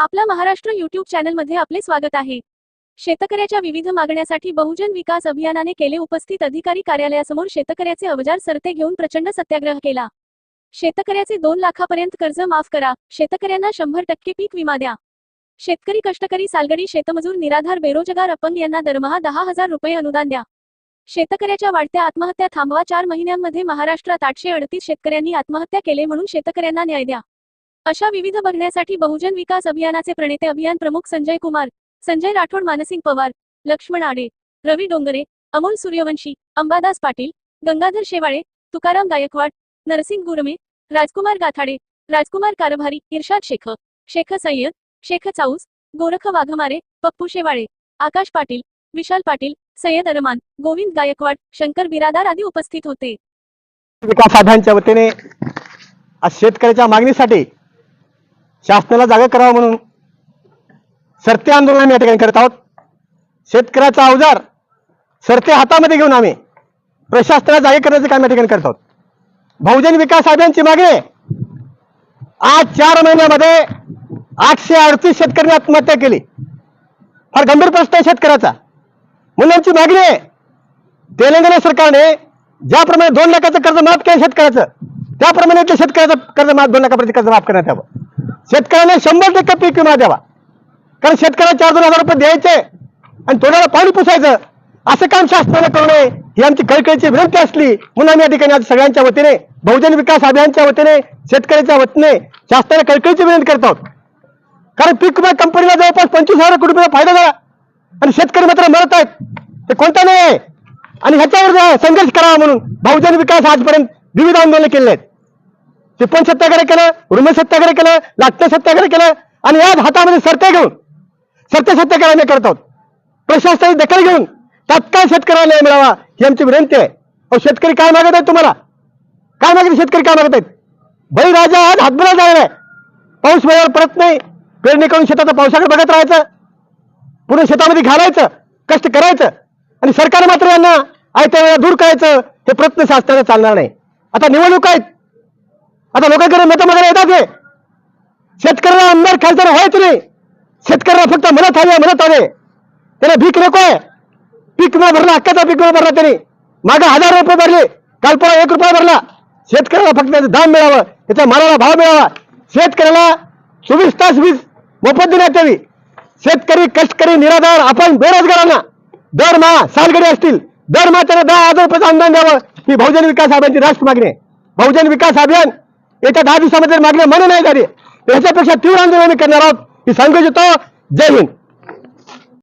आपला महाराष्ट्र युट्यूब चॅनलमध्ये आपले स्वागत आहे. शेतकऱ्याच्या विविध मागण्यासाठी बहुजन विकास अभियानाने केले उपस्थित अधिकारी कार्यालयासमोर शेतकऱ्याचे अवजार सरते घेऊन प्रचंड सत्याग्रह केला. शेतकऱ्याचे दोन लाखापर्यंत कर्ज माफ करा. शेतकऱ्यांना शंभर टक्के पीक विमा द्या. शेतकरी कष्टकरी सालगडी शेतमजूर निराधार बेरोजगार अपंग यांना दरमहा दहा हजार रुपये अनुदान द्या. शेतकऱ्याच्या वाढत्या आत्महत्या थांबवा. चार महिन्यांमध्ये महाराष्ट्रात आठशे अडतीस शेतकऱ्यांनी आत्महत्या केले म्हणून शेतकऱ्यांना न्याय द्या. अशा विविध बघण्यासाठी बहुजन विकास अभियानाचे प्रणेते अभियान प्रमुख संजय कुमार संजय राठोड मानसिंग पवार लक्ष्मण आडे रवी डोंगरे अमोल सूर्यवंशी अंबादास पाटील गंगाधर शेवाळे तुकाराम गायकवाड नरसिंग गुरमे राजकुमार गाथाडे राजकुमार कारभारी इर्शाद शेख शेख सय्यद शेख चाऊस गोरख वाघमारे पप्पू शेवाळे आकाश पाटील विशाल पाटील सय्यद अरमान गोविंद गायकवाड शंकर बिरादार आदी उपस्थित होते. विकास साधांच्या वतीने आज शेतकऱ्याच्या मागणीसाठी शासनाला जागा करावं म्हणून सरते आंदोलन आम्ही या ठिकाणी करत आहोत. शेतकऱ्याचा अवजार सरते हातामध्ये घेऊन आम्ही प्रशासनाला जागे करण्याचं काम या ठिकाणी करत आहोत. बहुजन विकास अभियानची मागणी आज चार महिन्यामध्ये आठशे अडतीस शेतकऱ्यांनी आत्महत्या केली. फार गंभीर प्रश्न आहे शेतकऱ्याचा. म्हणून आमची मागणी आहे. तेलंगणा सरकारने ज्याप्रमाणे दोन लाखाचं कर्ज माफ केलं शेतकऱ्याचं त्याप्रमाणे इथल्या शेतकऱ्याचं कर्ज माफ दोन लाखापर्यंत कर्ज माफ करण्यात यावं. शेतकऱ्याने शंभर टक्के पीक विमा द्यावा. कारण शेतकऱ्याला चार दोन हजार रुपये द्यायचे आणि तोंडाला पाणी पुसायचं. असं काम शासनाने करू नये. ही आमची कळकळीची विनंती असली म्हणून आम्ही या ठिकाणी आज सगळ्यांच्या वतीने बहुजन विकास अभियानच्या वतीने शेतकऱ्याच्या वतीने शासनाला कळकळीची विनंती करत आहोत. कारण पीक विमा कंपनीला जवळपास पंचवीस हजार कोटी रुपये फायदा झाला. आणि शेतकरी मात्र मरत आहेत. ते कोणता नाही आहे? आणि ह्याच्यावर जा- संघर्ष करावा म्हणून बहुजन विकास आजपर्यंत विविध आंदोलन केले आहेत. टिप्पण सत्याग्रह केलं उर्मिळ सत्याग्रह केलं लाटणं सत्याग्रह केलं आणि याच हातामध्ये सरते घेऊन सरते सत्याग्रह आम्ही करत आहोत. प्रशासनाची दखल घेऊन तात्काळ शेतकऱ्याला न्याय मिळावा ही आमची विनंती आहे. अहो शेतकरी काय मागत आहेत तुम्हाला? काय मागत शेतकरी? काय मागत आहेत? बळीराजा आज हातबळा जाणार आहे. पाऊस वेळेवर परत नाही. पेरणी करून शेताचा पावसाकडे बघत राहायचं. पूर्ण शेतामध्ये घालायचं कष्ट करायचं. आणि सरकार मात्र यांना आयत्या वेळा दूर करायचं. हे प्रयत्न शासनाला चालणार नाही. आता निवडणूक आहेत. आता लोकांकडे मतं मागायला येतात हे. शेतकऱ्याला आमदार खासदार व्हायचं नाही? शेतकऱ्याला फक्त मदत हवे मदत हवे त्याला भीक नको आहे. पीक विमा भरला हक्काचा पीक विमा भरला त्यांनी. मागे हजार रुपये भरले काल परवा एक रुपया भरला. शेतकऱ्याला फक्त त्याचं दाम मिळावं त्याच्या मालाला भाव मिळावा. शेतकऱ्याला चोवीस तास वीज मोफत देण्यात यावी. शेतकरी कष्टकरी निराधार आपण बेरोजगारांना दरमहा सालगडी असतील. दरमहा त्याला दहा हजार रुपयाचं अनुदान द्यावं. ही बहुजन विकास अभियानची राष्ट्र मागणी आहे. बहुजन विकास अभियान येत्या दहा दिवसामध्ये मागणी म्हणून नाही झाली याच्यापेक्षा तीव्र आंदोलन करणार आहोत. ही सांगू इच्छितो जय हिंद.